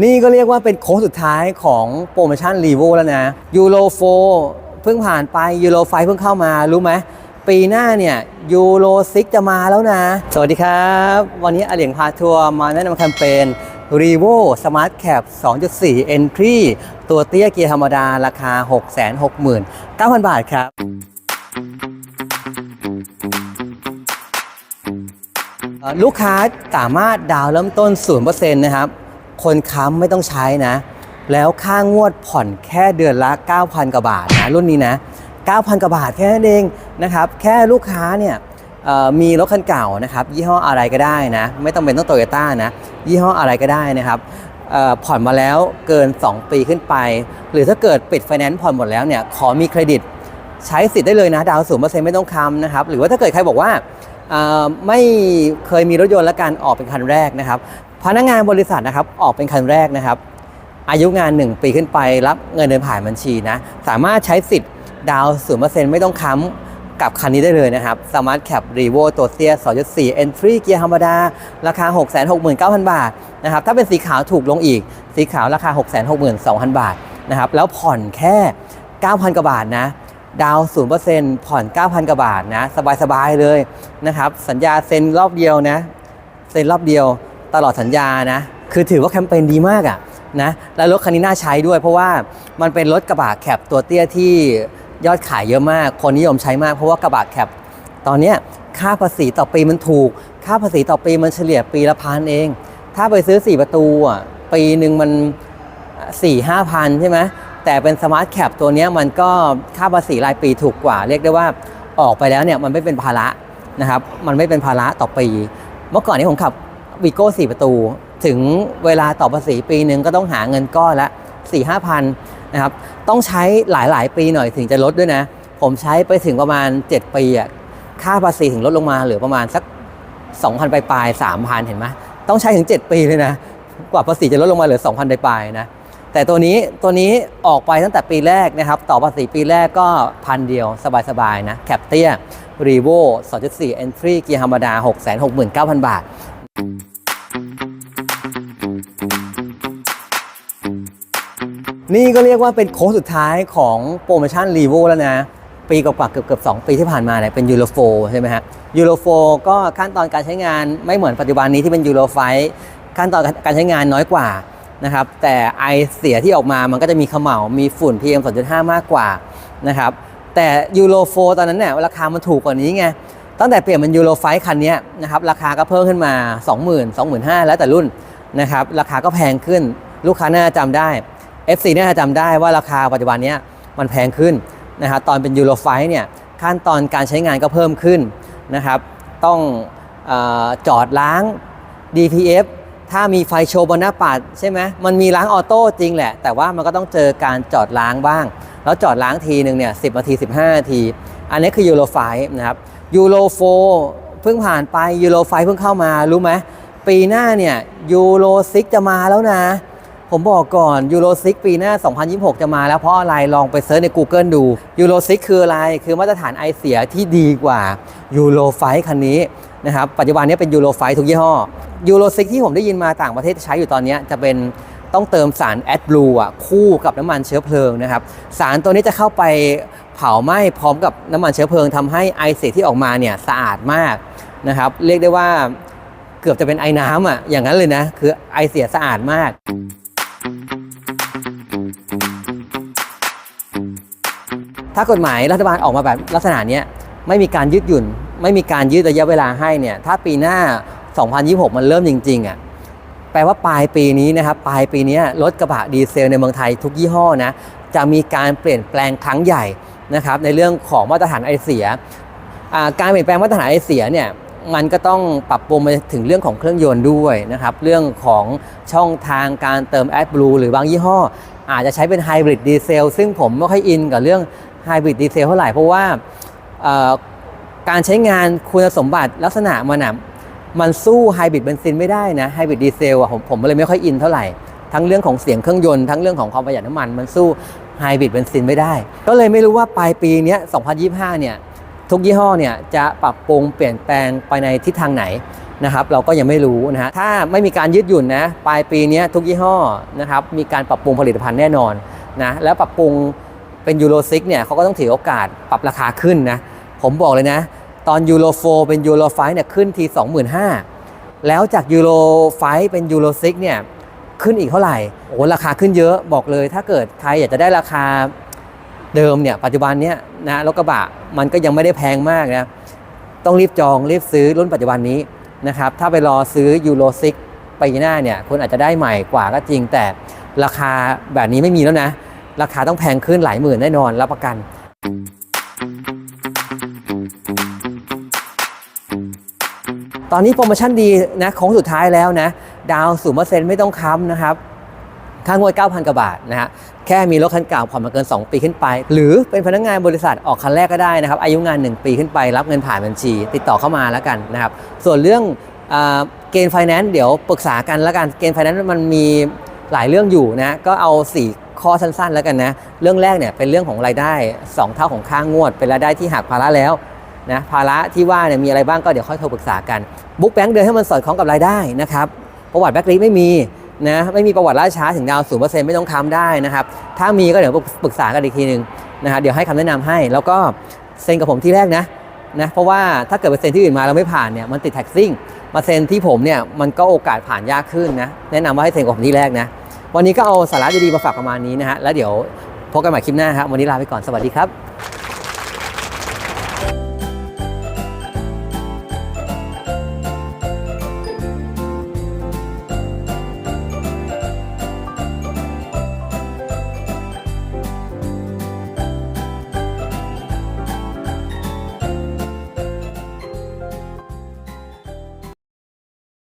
นี่ก็เรียกว่าเป็นโค้งสุดท้ายของโปรโมชั่นรีโวแล้วนะยูโรโฟเพิ่งผ่านไปยูโรไฟเพิ่งเข้ามารู้ไหมปีหน้าเนี่ยยูโรซิกจะมาแล้วนะ สวัสดีครับ วันนี้อเหลียงพาทัวร์มาแนะนำแคมเปญ r e v o Smart Cap 2.4 Entry ตัวเตี้ยเกียร์ธรรมดาราคา 669,000 บาทครับลูกค้าสามารถดาวน์เริ่มต้น 0%นะครับ คนค้ำไม่ต้องใช้นะ แล้วค่างวดผ่อนแค่เดือนละ 9,000 กว่าบาทนะรุ่นนี้นะ 9,000 กว่าบาทแค่นั้นเองนะครับ แค่ลูกค้าเนี่ยมีรถคันเก่านะครับ ยี่ห้ออะไรก็ได้นะ ไม่ต้องเป็นต้องโตโยต้านะ ยี่ห้ออะไรก็ได้นะครับผ่อนมาแล้วเกิน 2 ปีขึ้นไป หรือถ้าเกิดปิดไฟแนนซ์ผ่อนหมดแล้วเนี่ยขอมีเครดิตใช้สิทธิ์ได้เลยนะ ดาวศูนย์เปอร์เซ็นต์ไม่ต้องค้ำนะครับ หรือว่าถ้าเกิดใครบอกว่าไม่เคยมีรถยนต์และการออกเป็นคันแรกนะครับ พนักงานบริษัทนะครับออกเป็นคันแรกนะครับ อายุงาน 1 ปีขึ้นไปรับเงินเดือนผ่านบัญชีนะสามารถใช้สิทธิ์ดาวศูนย์เปอร์เซ็นต์ไม่ต้องค้ำกับคันนี้ได้เลยนะครับ Smart Cap Revo ตัวเตี้ย2.4 Entry เกียร์ธรรมดา ราคา 669,000 บาทนะครับถ้าเป็นสีขาวถูกลงอีก สีขาวราคา 662,000 บาทนะครับแล้วผ่อนแค่ 9,000 กว่าบาทนะดาวศูนย์เปอร์เซ็นต์ผ่อน 9,000 กว่าบาทนะ สบาย ๆ เลยนะครับ สัญญาเซ็นรอบเดียวนะ เซ็นรอบเดียว ตลอดสัญญานะ คือถือว่าแคมเปญดีมากอะนะแล้วรถคันนี้น่าใช้ด้วย เพราะว่ามันเป็นรถกระบะแคปตัวเตี้ยที่ยอดขายเยอะมาก คนนิยมใช้มาก เพราะว่ากระบะแคปตอนเนี้ค่าภาษีต่อปีมันถูก ค่าภาษีต่อปีมันเฉลี่ยปีละพันเอง ถ้าไปซื้อ 4 ประตูอะปีหนึ่งมันสี่ห้าพันใช่ไหมแต่เป็นสมาร์ทแคปตัวนี้มันก็ค่าภาษีรายปีถูกกว่า เรียกได้ว่าออกไปแล้วเนี่ยมันไม่เป็นภาระนะครับ มันไม่เป็นภาระต่อปี เมื่อก่อนนี้ผมขับ วีโก้สี่ประตู ถึงเวลาต่อภาษีปีหนึ่งก็ต้องหาเงินก้อนละสี่ห้าพันนะครับต้องใช้หลายๆ ปีหน่อยถึงจะลดด้วยนะ ผมใช้ไปถึงประมาณ 7 ปีอะค่าภาษีถึงลดลงมาเหลือประมาณสัก 2,000ปลายๆ3,000 เห็นไหมต้องใช้ถึง 7 ปีเลยนะ กว่าภาษีจะลดลงมาเหลือ 2,000ปลายๆนะแต่ตัวนี้ตัวนี้ออกไปตั้งแต่ปีแรกนะครับ ต่อภาษีปีแรกก็พันเดียวสบายๆนะแคปเตียรีโว่2.4 Entry เกียร์ธรรมดา 669,000 บาท นี่ก็เรียกว่าเป็นโค้งสุดท้ายของโปรโมชั่นรีโวแล้วนะ ปีกว่าๆเกือบเกือบสปีที่ผ่านมาเนี่ยเป็นยูโรโฟใช่ไหมฮะยูโรโฟก็ขั้นตอนการใช้งานไม่เหมือนปัจจุบันนี้ที่เป็นยูโรไฟขั้นตอนการใช้งานน้อยกว่านะครับแต่ไอเสียที่ออกมามันก็จะมีขม่ามีฝุ่น PM 2.5 มากกว่านะครับแต่ยูโรโฟตอนนั้นเนี่ยราคามันถูกกว่านี้ไงตั้งแต่เปลี่ยนเป็นยูโรไฟคันนี้นะครับราคาก็เพิ่มขึ้นมา 20,000 25,000 แล้วแต่รุ่นนะครับราคาก็แพงขึ้นลูกค้าน่าจะจำได้ FC น่าจำได้ว่าราคาปัจจุบันเนี้ยมันแพงขึ้นนะครับตอนเป็นยูโรไฟเนี่ยขั้นตอนการใช้งานก็เพิ่มขึ้นนะครับ ต้องออจอดล้าง DPF ถ้ามีไฟโชว์บนหน้าปัดใช่ไหมมันมีล้างออโต้จริงแหละ แต่ว่ามันก็ต้องเจอการจอดล้างบ้าง แล้วจอดล้างทีหนึ่งเนี่ยสินาที 15 นาที อันนี้คือยูโรไฟนะครับยูโรโฟเพิ่งผ่านไปยูโรไฟเพิ่งเข้ามารู้ไหมปีหน้าเนี่ยยูโรซิกจะมาแล้วนะ ผมบอกก่อนยูโรซิกปีหน้า 2026 จะมาแล้วเพราะอะไรลองไปเซิร์ชใน Google ดูยูโรซิกคืออะไร คือมาตรฐานไอเสียที่ดีกว่ายูโรไฟคันนี้นะครับปัจจุบันนี้เป็นยูโรไฟทุกยี่ห้อยูโรซิกที่ผมได้ยินมาต่างประเทศใช้อยู่ตอนนี้จะเป็นต้องเติมสารแอดบลูอะคู่กับน้ำมันเชื้อเพลิงนะครับ สารตัวนี้จะเข้าไปเผาไหม้พร้อมกับน้ำมันเชื้อเพลิงทำให้ไอเสียที่ออกมาเนี่ยสะอาดมากนะครับ เรียกได้ว่าเกือบจะเป็นไอน้ำอะอย่างนั้นเลยนะ คือไอเสียสะอาดมาก ถ้ากฎหมายรัฐบาลออกมาแบบลักษณะนี้ไม่มีการยืดหยุ่น ไม่มีการยืดระยะเวลาให้เนี่ยถ้าปีหน้า 2026 มันเริ่มจริงๆอะแปลว่าปลายปีนี้นะครับปลายปีนี้รถกระบะดีเซลในเมืองไทยทุกยี่ห้อนะจะมีการเปลี่ยนแปลงครั้งใหญ่นะครับในเรื่องของมาตรฐานไอเสีย การเปลี่ยนแปลงมาตรฐานไอเสียเนี่ยมันก็ต้องปรับปรุงไปถึงเรื่องของเครื่องยนต์ด้วยนะครับเรื่องของช่องทางการเติมแอดบลูหรือบางยี่ห้อ อาจจะใช้เป็นไฮบริดดีเซลซึ่งผมไม่ค่อยอินกับเรื่อง ไฮบริดดีเซลเท่าไหร่ เพราะว่าการใช้งานคุณสมบัติลักษณะมันอะมันสู้ไฮบริดเบนซินไม่ได้นะไฮบริดดีเซลอะผมผมเลยไม่ค่อยอินเท่าไหร่ ทั้งเรื่องของเสียงเครื่องยนต์ทั้งเรื่องของความประหยัดน้ำมัน มันสู้ไฮบริดเบนซินไม่ได้ ก็เลยไม่รู้ว่าปลายปีนี้ย2025 เนี่ยทุกยี่ห้อเนี่ยจะปรับปรุงเปลี่ยนแปลงไปในทิศทางไหนนะครับเราก็ยังไม่รู้นะฮะถ้าไม่มีการยืดหยุ่นนะปลายปีนี้ทุกยี่ห้อนะครับมีการปรับปรุงผลิตภัณฑ์แน่นอนนะแล้วปรับปรุง เป็นยูโรซิกเนี่ยเขาก็ต้องถือโอกาสปรับราคาขึ้นนะ ผมบอกเลยนะ ตอนยูโรโฟเป็นยูโรไฟเนี่ยขึ้นที 25,000 แล้วจากยูโรไฟเป็นยูโรซิกเนี่ยขึ้นอีกเท่าไหร่โอ้ราคาขึ้นเยอะบอกเลย ถ้าเกิดใครอยากจะได้ราคาเดิมเนี่ยปัจจุบันเนี้ยนะรถกระบะมันก็ยังไม่ได้แพงมากนะต้องรีบจองรีบซื้อรุ่นปัจจุบันนี้นะครับถ้าไปรอซื้อยูโรซิกปีหน้าเนี่ยคุณอาจจะได้ใหม่กว่าก็จริงแต่ราคาแบบนี้ไม่มีแล้วนะ ราคาต้องแพงขึ้นหลายหมื่นแน่นอนรับประกันตอนนี้โปรโมชั่นดีนะของสุดท้ายแล้วนะ ดาวศูนย์เปอร์เซ็นต์ไม่ต้องค้ำนะครับ ค่างวด 9,000 กว่าบาทนะฮะแค่มีรถคันเก่าผ่อนมาเกิน 2 ปีขึ้นไป หรือเป็นพนักงานบริษัทออกคันแรกก็ได้นะครับ อายุงาน 1 ปีขึ้นไป รับเงินผ่านบัญชี ติดต่อเข้ามาแล้วกันนะครับ ส่วนเรื่องอเกณฑ์ไฟแนนซ์เดี๋ยวปรึกษากันแล้วกันเกณฑ์ไฟแนนซ์มันมีหลายเรื่องอยู่นะก็เอา 4 ข้อสั้นๆ แล้วกันนะ เรื่องแรกเนี่ยเป็นเรื่องของรายได้ 2 เท่าของค่างวด เป็นรายได้ที่หักภาระแล้วนะภาระที่ว่าเนี่ยมีอะไรบ้างก็เดี๋ยวค่อยโทรปรึกษากันบุ๊กแบงค์เดินให้มันสอดคล้องกับรายได้นะครับประวัติแบ็กลิสไม่มีนะไม่มีประวัติล่าช้าถึงดาวศูนย์เปอร์เซ็นต์ไม่ต้องค้ำได้นะครับถ้ามีก็เดี๋ยวปรึกษากันอีกทีหนึ่งนะฮะเดี๋ยวให้คำแนะนำให้ แล้วก็เซ็นกับผมที่แรกนะนะเพราะว่าถ้าเกิดไปอร์เซ็นต์ที่อื่นมาแล้วไม่ผ่านเนี่ยมันติดแท็กซิ่งมาเซ็นที่ผมเนี่ยมันก็โอกาสผ่านยากขึ้นนะแนะนำว่าให้เซ็นกับผมที่แรกนะ วันนี้ก็เอาสาระดีๆมาฝากประมาณนี้นะฮะแล้วเดี๋ยวพบกันใหม่คลิปหน้าครับวันนี้ลาไปก่อนสวัสดีครับ